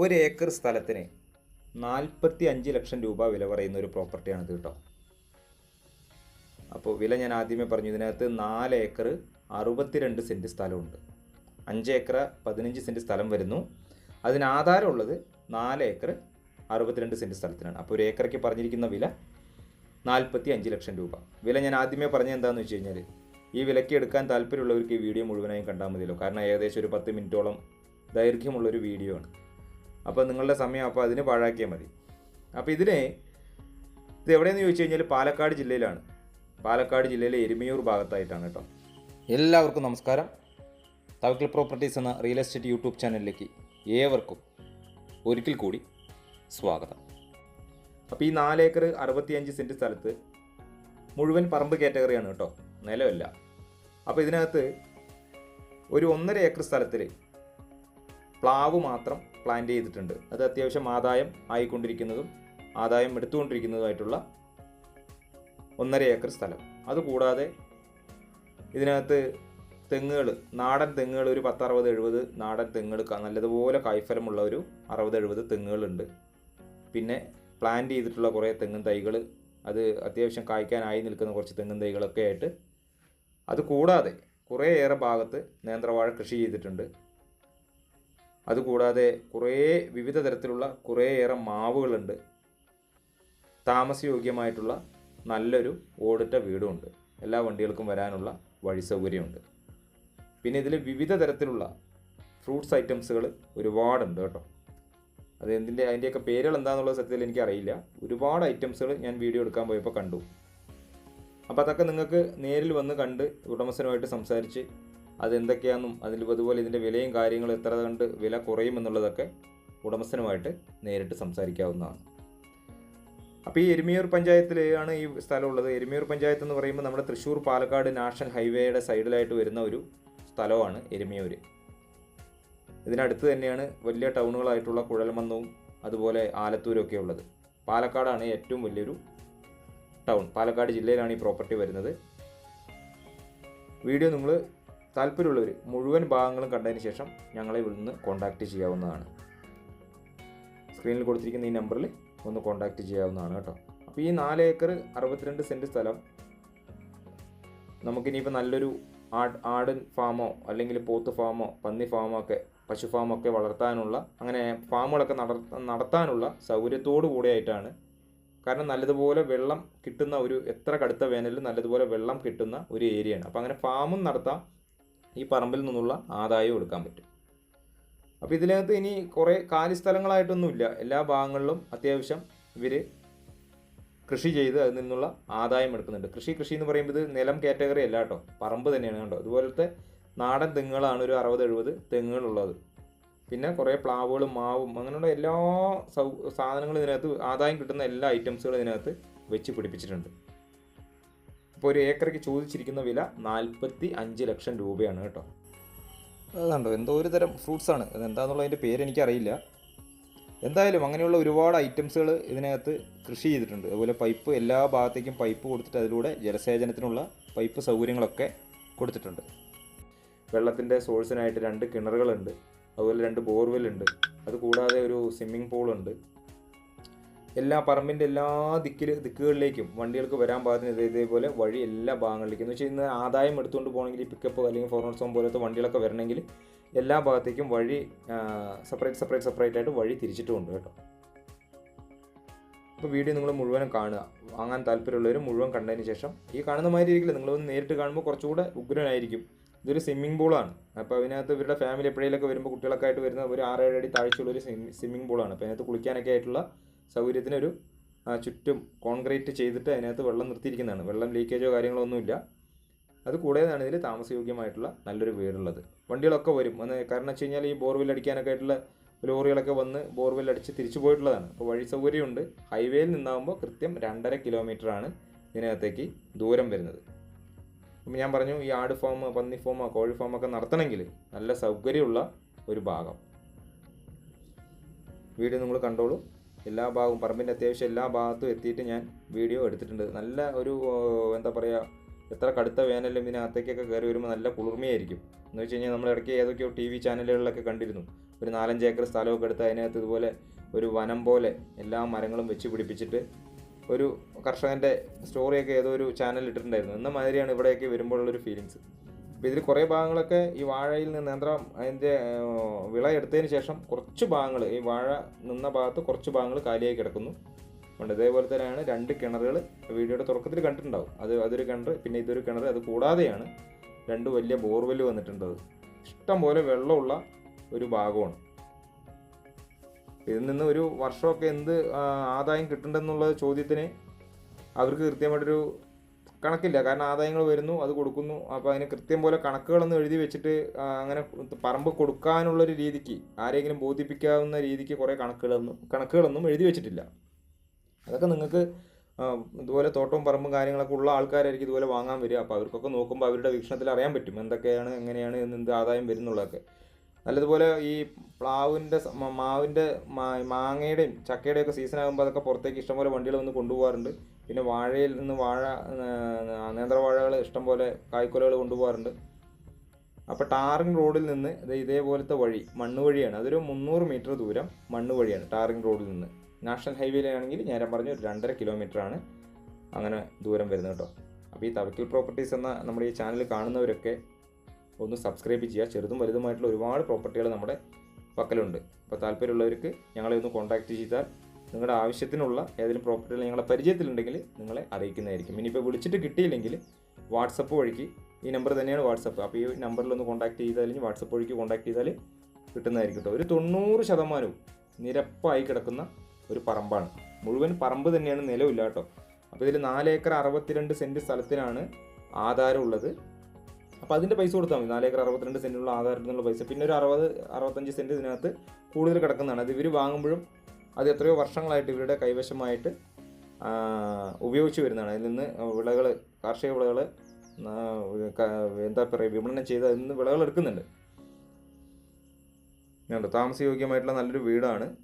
ഒരു ഏക്കർ സ്ഥലത്തിന് നാൽപ്പത്തി അഞ്ച് ലക്ഷം രൂപ വില പറയുന്ന ഒരു പ്രോപ്പർട്ടിയാണ് ഇത് കേട്ടോ. അപ്പോൾ വില ഞാൻ ആദ്യമേ പറഞ്ഞു ഇതിനകത്ത് നാല് ഏക്കർ അറുപത്തിരണ്ട് സെന്റ് സ്ഥലമുണ്ട്. അഞ്ച് ഏക്കർ പതിനഞ്ച് സെന്റ് സ്ഥലം വരുന്നു. അതിന് ആധാരമുള്ളത് നാല് ഏക്കർ അറുപത്തിരണ്ട് സെന്റ് സ്ഥലത്തിനാണ്. അപ്പോൾ ഒരു ഏക്കറയ്ക്ക് പറഞ്ഞിരിക്കുന്ന വില നാൽപ്പത്തി അഞ്ച് ലക്ഷം രൂപ. വില ഞാൻ ആദ്യമേ പറഞ്ഞത് എന്താണെന്ന് വെച്ച് കഴിഞ്ഞാൽ ഈ വിലയ്ക്ക് എടുക്കാൻ താല്പര്യമുള്ളവർക്ക് ഈ വീഡിയോ മുഴുവനായും കണ്ടാൽ മതിയല്ലോ. കാരണം ഏകദേശം ഒരു പത്ത് മിനിറ്റോളം ദൈർഘ്യമുള്ളൊരു വീഡിയോ ആണ്. അപ്പോൾ നിങ്ങളുടെ സമയം അപ്പോൾ അതിന് പാഴാക്കിയാൽ മതി. അപ്പോൾ ഇതിനെ ഇത് എവിടെയെന്ന് ചോദിച്ചു കഴിഞ്ഞാൽ പാലക്കാട് ജില്ലയിലാണ്. പാലക്കാട് ജില്ലയിലെ എരുമയൂർ ഭാഗത്തായിട്ടാണ് കേട്ടോ. എല്ലാവർക്കും നമസ്കാരം. തവക്കിൽ പ്രോപ്പർട്ടീസ് എന്ന റിയൽ എസ്റ്റേറ്റ് യൂട്യൂബ് ചാനലിലേക്ക് ഏവർക്കും ഒരിക്കൽ കൂടി സ്വാഗതം. അപ്പോൾ ഈ നാലേക്കർ അറുപത്തിയഞ്ച് സെന്റ് സ്ഥലത്ത് മുഴുവൻ പറമ്പ് കാറ്റഗറിയാണ് കേട്ടോ. നിലമല്ല അപ്പോൾ ഇതിനകത്ത് ഒരു ഒന്നര ഏക്കർ സ്ഥലത്തിൽ പ്ലാവ് മാത്രം പ്ലാന്റ് ചെയ്തിട്ടുണ്ട്. അത് അത്യാവശ്യം ആദായം ആയിക്കൊണ്ടിരിക്കുന്നതും ആദായം എടുത്തുകൊണ്ടിരിക്കുന്നതുമായിട്ടുള്ള ഒന്നര ഏക്കർ സ്ഥലം. അതുകൂടാതെ ഇതിനകത്ത് തെങ്ങുകൾ നാടൻ തെങ്ങുകൾ ഒരു പത്തറുപത് എഴുപത് നാടൻ തെങ്ങുകൾ നല്ലതുപോലെ കായ്ഫലമുള്ള ഒരു അറുപത് എഴുപത് തെങ്ങുകളുണ്ട്. പിന്നെ പ്ലാന്റ് ചെയ്തിട്ടുള്ള കുറേ തെങ്ങും തൈകൾ അത് അത്യാവശ്യം കായ്ക്കാനായി നിൽക്കുന്ന കുറച്ച് തെങ്ങും തൈകളൊക്കെ ആയിട്ട് അത് കൂടാതെ കുറേയേറെ ഭാഗത്ത് നേന്ത്രവാഴ കൃഷി ചെയ്തിട്ടുണ്ട്. അതുകൂടാതെ കുറേ വിവിധ തരത്തിലുള്ള കുറേയേറെ മാവുകളുണ്ട്. താമസയോഗ്യമായിട്ടുള്ള നല്ലൊരു ഓടിട്ട വീടുമുണ്ട്. എല്ലാ വണ്ടികൾക്കും വരാനുള്ള വഴി സൗകര്യമുണ്ട്. പിന്നെ ഇതിൽ വിവിധ തരത്തിലുള്ള ഫ്രൂട്ട്സ് ഐറ്റംസുകൾ ഒരുപാടുണ്ട് കേട്ടോ. അത് എന്തിന്റെ അതിന്റെയൊക്കെ പേരുകൾ എന്താണെന്നുള്ള സത്യത്തിൽ എനിക്കറിയില്ല. ഒരുപാട് ഐറ്റംസുകൾ ഞാൻ വീഡിയോ എടുക്കാൻ പോയപ്പോൾ കണ്ടു. അപ്പോൾ അതൊക്കെ നിങ്ങൾക്ക് നേരിൽ വന്ന് കണ്ട് ഉടമസ്ഥനുമായിട്ട് സംസാരിച്ച് അതെന്തൊക്കെയാണെന്നും അതിൽ അതുപോലെ ഇതിന്റെ വിലയും കാര്യങ്ങളും എത്ര കണ്ട് വില കുറയുമെന്നുള്ളതൊക്കെ ഉടമസ്ഥനുമായിട്ട് നേരിട്ട് സംസാരിക്കാവുന്നതാണ്. അപ്പോൾ ഈ എരുമിയൂർ പഞ്ചായത്തിലാണ് ഈ സ്ഥലമുള്ളത് എരുമിയൂർ പഞ്ചായത്ത് എന്ന് പറയുമ്പോൾ നമ്മുടെ തൃശ്ശൂർ പാലക്കാട് നാഷണൽ ഹൈവേയുടെ സൈഡിലായിട്ട് വരുന്ന ഒരു സ്ഥലമാണ് എരുമിയൂർ ഇതിനടുത്ത് തന്നെയാണ് വലിയ ടൗണുകളായിട്ടുള്ള കുഴൽമന്നവും അതുപോലെ ആലത്തൂരും ഒക്കെ ഉള്ളത്. പാലക്കാടാണ് ഏറ്റവും വലിയൊരു ടൗൺ. പാലക്കാട് ജില്ലയിലാണ് ഈ പ്രോപ്പർട്ടി വരുന്നത്. വീഡിയോ നിങ്ങൾ താല്പര്യമുള്ളവർ മുഴുവൻ ഭാഗങ്ങളും കണ്ടതിന് ശേഷം ഞങ്ങളെ ഇവിടുന്ന് കോൺടാക്റ്റ് ചെയ്യാവുന്നതാണ്. സ്ക്രീനിൽ കൊടുത്തിരിക്കുന്ന ഈ നമ്പറിൽ ഒന്ന് കോൺടാക്റ്റ് ചെയ്യാവുന്നതാണ് കേട്ടോ. അപ്പോൾ ഈ നാല് ഏക്കർ അറുപത്തിരണ്ട് സെന്റ് സ്ഥലം നമുക്കിനിയിപ്പോൾ നല്ലൊരു ആട് ആട് ഫാമോ അല്ലെങ്കിൽ പോത്ത് ഫാമോ പന്നി ഫാമോ ഒക്കെ പശു ഫാമോ ഒക്കെ വളർത്താനുള്ള അങ്ങനെ ഫാമുകളൊക്കെ നട- നടത്താനുള്ള സൗകര്യത്തോടു കൂടിയായിട്ടാണ്. കാരണം നല്ലതുപോലെ വെള്ളം കിട്ടുന്ന ഒരു എത്ര കടുത്ത വേനലിൽ നല്ലതുപോലെ വെള്ളം കിട്ടുന്ന ഒരു ഏരിയയാണ് അപ്പോൾ അങ്ങനെ ഫാമും നടത്താം. ഈ പറമ്പിൽ നിന്നുള്ള ആദായവും എടുക്കാൻ പറ്റും. അപ്പോൾ ഇതിനകത്ത് ഇനി കുറേ കാലി സ്ഥലങ്ങളായിട്ടൊന്നുമില്ല. എല്ലാ ഭാഗങ്ങളിലും അത്യാവശ്യം ഇവർ കൃഷി ചെയ്ത് അതിൽ നിന്നുള്ള ആദായം എടുക്കുന്നുണ്ട്. കൃഷി കൃഷി എന്ന് പറയുമ്പോൾ ഇത് നിലം കാറ്റഗറി അല്ല കേട്ടോ. പറമ്പ് തന്നെയാണ് കേട്ടോ അതുപോലത്തെ നാടൻ തെങ്ങുകളാണ് ഒരു അറുപത് എഴുപത് തെങ്ങുകളുള്ളത്. പിന്നെ കുറേ പ്ലാവുകളും മാവും അങ്ങനെയുള്ള എല്ലാ സൗ സാധനങ്ങളും ഇതിനകത്ത് ആദായം കിട്ടുന്ന എല്ലാ ഐറ്റംസുകളും ഇതിനകത്ത് വെച്ച് പിടിപ്പിച്ചിട്ടുണ്ട്. ഇപ്പോൾ ഒരു ഏക്കറയ്ക്ക് ചോദിച്ചിരിക്കുന്ന വില നാൽപ്പത്തി അഞ്ച് ലക്ഷം രൂപയാണ് കേട്ടോ. അതുണ്ടോ? എന്തോ ഒരു തരം ഫ്രൂട്ട്സാണ് അതെന്താണെന്നുള്ള അതിന്റെ പേര് എനിക്കറിയില്ല. എന്തായാലും അങ്ങനെയുള്ള ഒരുപാട് ഐറ്റംസുകൾ ഇതിനകത്ത് കൃഷി ചെയ്തിട്ടുണ്ട്. അതുപോലെ പൈപ്പ് എല്ലാ ഭാഗത്തേക്കും പൈപ്പ് കൊടുത്തിട്ട് അതിലൂടെ ജലസേചനത്തിനുള്ള പൈപ്പ് സൗകര്യങ്ങളൊക്കെ കൊടുത്തിട്ടുണ്ട്. വെള്ളത്തിന്റെ സോഴ്സിനായിട്ട് രണ്ട് കിണറുകളുണ്ട്. അതുപോലെ രണ്ട് ബോർവെല്ലുണ്ട് അതുകൂടാതെ ഒരു സ്വിമ്മിംഗ് പൂളുണ്ട് എല്ലാ പറമ്പിന്റെ എല്ലാ ദിക്കിൽ ദിക്കുകളിലേക്കും വണ്ടികൾക്ക് വരാൻ പാകത്തിന് ഇതേപോലെ വഴി എല്ലാ ഭാഗങ്ങളിലേക്കും. എന്ന് വെച്ചാൽ ഇന്ന് ആദായം എടുത്തുകൊണ്ട് പോകണമെങ്കിൽ പിക്കപ്പ് അല്ലെങ്കിൽ ഫോർ ഫോർണോട്സോം പോലത്തെ വണ്ടികളൊക്കെ വരണമെങ്കിൽ എല്ലാ ഭാഗത്തേക്കും വഴി സെപ്പറേറ്റ് സെപ്പറേറ്റ് സെപ്പറേറ്റ് ആയിട്ട് വഴി തിരിച്ചിട്ടുമുണ്ട് കേട്ടോ. അപ്പോൾ വീഡിയോ നിങ്ങൾ മുഴുവനും കാണുക. വാങ്ങാൻ താല്പര്യമുള്ളവർ മുഴുവൻ കണ്ടതിന് ശേഷം ഈ കാണുന്ന മാതിരി ഇരിക്കില്ല. നിങ്ങളൊന്ന് നേരിട്ട് കാണുമ്പോൾ കുറച്ചുകൂടെ ഉഗ്രനായിരിക്കും. ഇതൊരു സ്വിമ്മിംഗ് പൂളാണ് അപ്പോൾ അതിനകത്ത് ഇവരുടെ ഫാമിലി എപ്പോഴേലൊക്കെ വരുമ്പോൾ കുട്ടികളൊക്കെ ആയിട്ട് വരുന്ന ഒരു ആറേഴ് അടി താഴ്ചയുള്ള ഒരു സ്വിമ്മിംഗ് പൂളാണ് അപ്പോൾ അതിനകത്ത് കുളിക്കാനൊക്കെ ആയിട്ടുള്ള സൗകര്യത്തിനൊരു ചുറ്റും കോൺക്രീറ്റ് ചെയ്തിട്ട് അതിനകത്ത് വെള്ളം നിർത്തിയിരിക്കുന്നതാണ്. വെള്ളം ലീക്കേജോ കാര്യങ്ങളോ ഒന്നുമില്ല അത് കൂടാതെയാണ് ഇതിൽ താമസയോഗ്യമായിട്ടുള്ള നല്ലൊരു വീടുള്ളത്. വണ്ടികളൊക്കെ വരും. വന്ന് കാരണം വെച്ച് കഴിഞ്ഞാൽ ഈ ബോർവെൽ അടിക്കാനൊക്കെ ആയിട്ടുള്ള ലോറികളൊക്കെ വന്ന് ബോർവെൽ അടിച്ച് തിരിച്ചു പോയിട്ടുള്ളതാണ്. അപ്പോൾ വഴി സൗകര്യമുണ്ട്. ഹൈവേയിൽ നിന്നാകുമ്പോൾ കൃത്യം രണ്ടര കിലോമീറ്ററാണ് ഇതിനകത്തേക്ക് ദൂരം വരുന്നത്. അപ്പം ഞാൻ പറഞ്ഞു ഈ ആട് ഫാം പന്നി ഫാമോ കോഴി ഒക്കെ നടത്തണമെങ്കിൽ നല്ല സൗകര്യമുള്ള ഒരു ഭാഗം. വീട് നിങ്ങൾ കണ്ടോളൂ. എല്ലാ ഭാഗവും പറമ്പിന്റെ അത്യാവശ്യം എല്ലാ ഭാഗത്തും എത്തിയിട്ട് ഞാൻ വീഡിയോ എടുത്തിട്ടുണ്ട്. നല്ല ഒരു എന്താ പറയുക എത്ര കടുത്ത വേനലും ഇതിനകത്തേക്കൊക്കെ കയറി വരുമ്പോൾ നല്ല കുളിർമയായിരിക്കും. എന്ന് വെച്ച് കഴിഞ്ഞാൽ നമ്മൾ ഇടയ്ക്ക് ഏതൊക്കെയോ ടി വി ചാനലുകളിലൊക്കെ കണ്ടിരുന്നു. ഒരു നാലഞ്ച് ഏക്കർ സ്ഥലമൊക്കെ എടുത്ത് അതിനകത്ത് ഇതുപോലെ ഒരു വനം പോലെ എല്ലാ മരങ്ങളും വെച്ച് പിടിപ്പിച്ചിട്ട് ഒരു കർഷകന്റെ സ്റ്റോറിയൊക്കെ ഏതോ ഒരു ചാനൽ ഇട്ടിട്ടുണ്ടായിരുന്നു. എന്ന മാതിരിയാണ് ഇവിടെയൊക്കെ വരുമ്പോഴുള്ളൊരു ഫീലിങ്സ് അപ്പോൾ ഇതിൽ കുറേ ഭാഗങ്ങളൊക്കെ ഈ വാഴയിൽ നിന്ന് നേന്ത്രം അതിന്റെ വിള എടുത്തതിന് ശേഷം കുറച്ച് ഭാഗങ്ങൾ ഈ വാഴ നിന്ന ഭാഗത്ത് കുറച്ച് ഭാഗങ്ങൾ കാലിയായി കിടക്കുന്നു. ഉണ്ട് ഇതേപോലെ തന്നെയാണ് രണ്ട് കിണറുകൾ വീഡിയോയുടെ തുടക്കത്തിൽ കണ്ടിട്ടുണ്ടാവും. അത് അതൊരു കിണർ പിന്നെ ഇതൊരു കിണർ അത് കൂടാതെയാണ് രണ്ട് വലിയ ബോർവെൽ വന്നിട്ടുണ്ട് ഇഷ്ടം പോലെ വെള്ളമുള്ള ഒരു ഭാഗമാണ്. ഇതിൽ നിന്ന് ഒരു വർഷമൊക്കെ എന്ത് ആദായം കിട്ടുന്നുണ്ടെന്നുള്ള ചോദ്യത്തിന് അവർക്ക് കൃത്യമായിട്ടൊരു കണക്കില്ല. കാരണം ആദായങ്ങൾ വരുന്നു അത് കൊടുക്കുന്നു. അപ്പോൾ അതിന് കൃത്യം പോലെ കണക്കുകളൊന്നും എഴുതി വെച്ചിട്ട് അങ്ങനെ പറമ്പ് കൊടുക്കാനുള്ളൊരു രീതിക്ക് ആരെങ്കിലും ബോധിപ്പിക്കാവുന്ന രീതിക്ക് കുറേ കണക്കുകളൊന്നും കണക്കുകളൊന്നും എഴുതി വെച്ചിട്ടില്ല. അതൊക്കെ നിങ്ങൾക്ക് ഇതുപോലെ തോട്ടവും പറമ്പും കാര്യങ്ങളൊക്കെ ഉള്ള ആൾക്കാരായിരിക്കും ഇതുപോലെ വാങ്ങാൻ വരിക. അപ്പോൾ അവർക്കൊക്കെ നോക്കുമ്പോൾ അവരുടെ വീക്ഷണത്തിൽ അറിയാൻ പറ്റും എന്തൊക്കെയാണ് എങ്ങനെയാണ് എന്ത് ആദായം വരുന്നുള്ളതൊക്കെ. നല്ലതുപോലെ ഈ പ്ലാവിന്റെ മാവിന്റെ മാങ്ങയുടെയും ചക്കയുടെയും ഒക്കെ സീസൺ ആകുമ്പോൾ അതൊക്കെ പുറത്തേക്ക് ഇഷ്ടംപോലെ വണ്ടികൾ വന്ന് കൊണ്ടുപോകാറുണ്ട്. പിന്നെ വാഴയിൽ നിന്ന് വാഴ നേന്ത്രവാഴകൾ ഇഷ്ടംപോലെ കായ്ക്കൊലകൾ കൊണ്ടുപോകാറുണ്ട്. അപ്പോൾ ടാറിംഗ് റോഡിൽ നിന്ന് ഇത് ഇതേപോലത്തെ വഴി മണ്ണ് വഴിയാണ്. അതൊരു മുന്നൂറ് മീറ്റർ ദൂരം മണ്ണ് വഴിയാണ് ടാറിംഗ് റോഡിൽ നിന്ന്. നാഷണൽ ഹൈവേയിലാണെങ്കിൽ ഞാൻ പറഞ്ഞു ഒരു രണ്ടര ആണ് അങ്ങനെ ദൂരം വരുന്നത് കേട്ടോ. അപ്പോൾ ഈ തവക്കിൽ പ്രോപ്പർട്ടീസ് എന്ന നമ്മുടെ ഈ ചാനൽ കാണുന്നവരൊക്കെ ഒന്ന് സബ്സ്ക്രൈബ് ചെയ്യുക. ചെറുതും വലുതുമായിട്ടുള്ള ഒരുപാട് പ്രോപ്പർട്ടികൾ നമ്മുടെ പക്കലുണ്ട്. അപ്പോൾ താല്പര്യമുള്ളവർക്ക് ഞങ്ങളെ ഒന്ന് കോൺടാക്റ്റ് ചെയ്താൽ നിങ്ങളുടെ ആവശ്യത്തിനുള്ള ഏതെങ്കിലും പ്രോപ്പർട്ടികൾ ഞങ്ങളുടെ പരിചയത്തിലുണ്ടെങ്കിൽ നിങ്ങളെ അറിയിക്കുന്നതായിരിക്കും. ഇനിയിപ്പോൾ വിളിച്ചിട്ട് കിട്ടിയില്ലെങ്കിൽ വാട്സപ്പ് വഴിക്ക് ഈ നമ്പർ തന്നെയാണ് വാട്സപ്പ് അപ്പോൾ ഈ നമ്പറിൽ ഒന്ന് കോൺടാക്ട് ചെയ്താൽ ഇനി വാട്സപ്പ് വഴിക്ക് കോൺടാക്ട് ചെയ്താൽ കിട്ടുന്നതായിരിക്കും കേട്ടോ. ഒരു തൊണ്ണൂറ് ശതമാനവും നിരപ്പായി കിടക്കുന്ന ഒരു പറമ്പാണ്. മുഴുവൻ പറമ്പ് തന്നെയാണ് നിലവില്ല കേട്ടോ. അപ്പോൾ ഇതിൽ നാല് ഏക്കർ അറുപത്തിരണ്ട് സെന്റ് സ്ഥലത്തിനാണ് ആധാരം ഉള്ളത്. അപ്പോൾ അതിന്റെ പൈസ കൊടുത്താൽ മതി. നാല് ഏക്കർ അറുപത്തിരണ്ട് സെന്റിനുള്ള ആധാരത്തിനുള്ള പൈസ. പിന്നെ ഒരു അറുപത് അറുപത്തഞ്ച് സെന്റ് ഇതിനകത്ത് കൂടുതൽ കിടക്കുന്നതാണ്. അത് ഇവർ വാങ്ങുമ്പോഴും അത് എത്രയോ വർഷങ്ങളായിട്ട് ഇവരുടെ കൈവശമായിട്ട് ഉപയോഗിച്ചു വരുന്നതാണ്. അതിൽ നിന്ന് വിളകൾ കാർഷിക വിളകൾ എന്താ പറയുക വിപണനം ചെയ്ത് അതിൽ നിന്ന് വിളകൾ എടുക്കുന്നുണ്ട്. ഇതുണ്ട്. താമസയോഗ്യമായിട്ടുള്ള നല്ലൊരു വീടാണ്.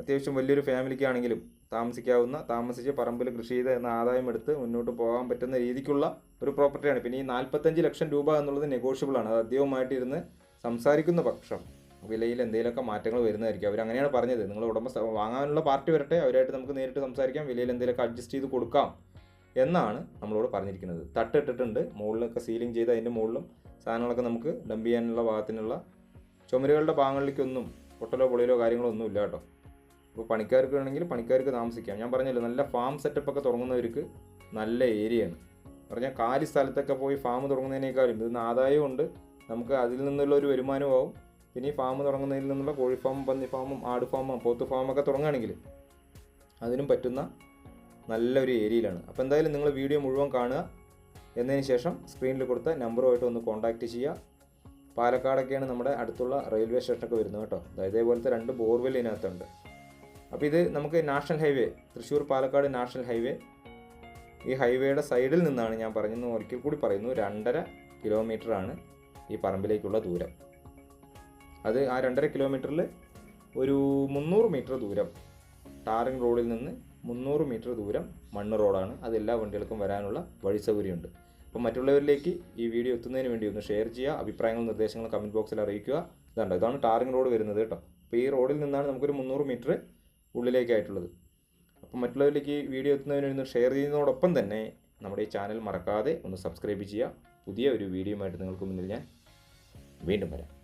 അത്യാവശ്യം വലിയൊരു ഫാമിലിക്കാണെങ്കിലും താമസിക്കാവുന്ന താമസിച്ച് പറമ്പിൽ കൃഷി ചെയ്ത് എന്ന ആദായം എടുത്ത് മുന്നോട്ട് പോകാൻ പറ്റുന്ന രീതിക്കുള്ള ഒരു പ്രോപ്പർട്ടിയാണ്. പിന്നെ ഈ നാൽപ്പത്തഞ്ച് ലക്ഷം രൂപ എന്നുള്ളത് നെഗോഷ്യബിളാണ്. അത് അദ്ദേഹവുമായിട്ട് ഇരുന്ന് സംസാരിക്കുന്ന പക്ഷം. വിലയിൽ എന്തെങ്കിലുമൊക്കെ മാറ്റങ്ങൾ വരുന്നതായിരിക്കും. അവർ അങ്ങനെയാണ് പറഞ്ഞത്. നിങ്ങൾ ഉടമസ്ഥ വാങ്ങാനുള്ള പാർട്ടി വരട്ടെ അവരായിട്ട് നമുക്ക് നേരിട്ട് സംസാരിക്കാം വിലയിൽ എന്തെങ്കിലുമൊക്കെ അഡ്ജസ്റ്റ് ചെയ്ത് കൊടുക്കാം എന്നാണ് നമ്മളോട് പറഞ്ഞിരിക്കുന്നത്. തട്ടിട്ടിട്ടുണ്ട് മുകളിലൊക്കെ സീലിംഗ് ചെയ്ത് അതിന്റെ മുകളിലും സാധനങ്ങളൊക്കെ നമുക്ക് ഡംപ് ചെയ്യാനുള്ള ഭാഗത്തിനുള്ള ചുമരുകളുടെ ഭാഗങ്ങളിലേക്കൊന്നും പൊട്ടലോ പൊളിയിലോ കാര്യങ്ങളോ ഒന്നും ഇല്ല കേട്ടോ. ഇപ്പോൾ പണിക്കാർക്ക് വേണമെങ്കിൽ പണിക്കാർക്ക് താമസിക്കാം. ഞാൻ പറഞ്ഞല്ലോ നല്ല ഫാം സെറ്റപ്പ് ഒക്കെ തുടങ്ങുന്നവർക്ക് നല്ല ഏരിയയാണ് പറഞ്ഞാൽ കാലി സ്ഥലത്തൊക്കെ പോയി ഫാം തുടങ്ങുന്നതിനേക്കാളും ഇതിന് ആദായവും ഉണ്ട് നമുക്ക് അതിൽ നിന്നുള്ള ഒരു വരുമാനവും ആവും. പിന്നെ ഈ ഫാം തുടങ്ങുന്നതിൽ നിന്നുള്ള കോഴി ഫാമും പന്നി ഫാമും ആട് ഫാമും പോത്ത് ഫാമൊക്കെ തുടങ്ങുകയാണെങ്കിൽ അതിനും പറ്റുന്ന നല്ലൊരു ഏരിയയിലാണ്. അപ്പോൾ എന്തായാലും നിങ്ങൾ വീഡിയോ മുഴുവൻ കാണുക. എന്നതിന് ശേഷം സ്ക്രീനിൽ കൊടുത്ത നമ്പറുമായിട്ട് ഒന്ന് കോൺടാക്റ്റ് ചെയ്യുക. പാലക്കാടൊക്കെയാണ് നമ്മുടെ അടുത്തുള്ള റെയിൽവേ സ്റ്റേഷനൊക്കെ വരുന്നത് കേട്ടോ. അതായത് ഇതേപോലത്തെ രണ്ട് ബോർവെൽ ഇതിനകത്തുണ്ട്. അപ്പോൾ ഇത് നമുക്ക് national highway Thrissur Palakkad national highway ഈ ഹൈവേയുടെ സൈഡിൽ നിന്നാണ് ഞാൻ പറഞ്ഞെന്ന് ഒരിക്കൽ കൂടി പറയുന്നു. രണ്ടര കിലോമീറ്ററാണ് ഈ പറമ്പിലേക്കുള്ള ദൂരം. അത് ആ രണ്ടര കിലോമീറ്ററിൽ ഒരു മുന്നൂറ് മീറ്റർ ദൂരം ടാറിംഗ് റോഡിൽ നിന്ന് മുന്നൂറ് മീറ്റർ ദൂരം മണ്ണ് റോഡാണ്. അത് എല്ലാ വണ്ടികൾക്കും വരാനുള്ള വഴി സൗകര്യമുണ്ട്. അപ്പോൾ മറ്റുള്ളവരിലേക്ക് ഈ വീഡിയോ എത്തുന്നതിന് വേണ്ടി ഒന്ന് ഷെയർ ചെയ്യുക അഭിപ്രായങ്ങളും നിർദ്ദേശങ്ങളും കമന്റ് ബോക്സിൽ അറിയിക്കുക. ഇതുണ്ട്? ഇതാണ് ടാറിംഗ് റോഡ് വരുന്നത് കേട്ടോ. അപ്പോൾ ഈ റോഡിൽ നിന്നാണ് നമുക്കൊരു മുന്നൂറ് മീറ്റർ ഉള്ളിലേക്കായിട്ടുള്ളത്. അപ്പോൾ മറ്റുള്ളവരിലേക്ക് ഈ വീഡിയോ എത്തുന്നതിന് വേണ്ടി ഒന്ന് ഷെയർ ചെയ്യുന്നതോടൊപ്പം തന്നെ നമ്മുടെ ഈ ചാനൽ മറക്കാതെ ഒന്ന് സബ്സ്ക്രൈബ് ചെയ്യുക. പുതിയ ഒരു വീഡിയോയുമായിട്ട് നിങ്ങൾക്ക് മുന്നിൽ ഞാൻ വീണ്ടും വരാം.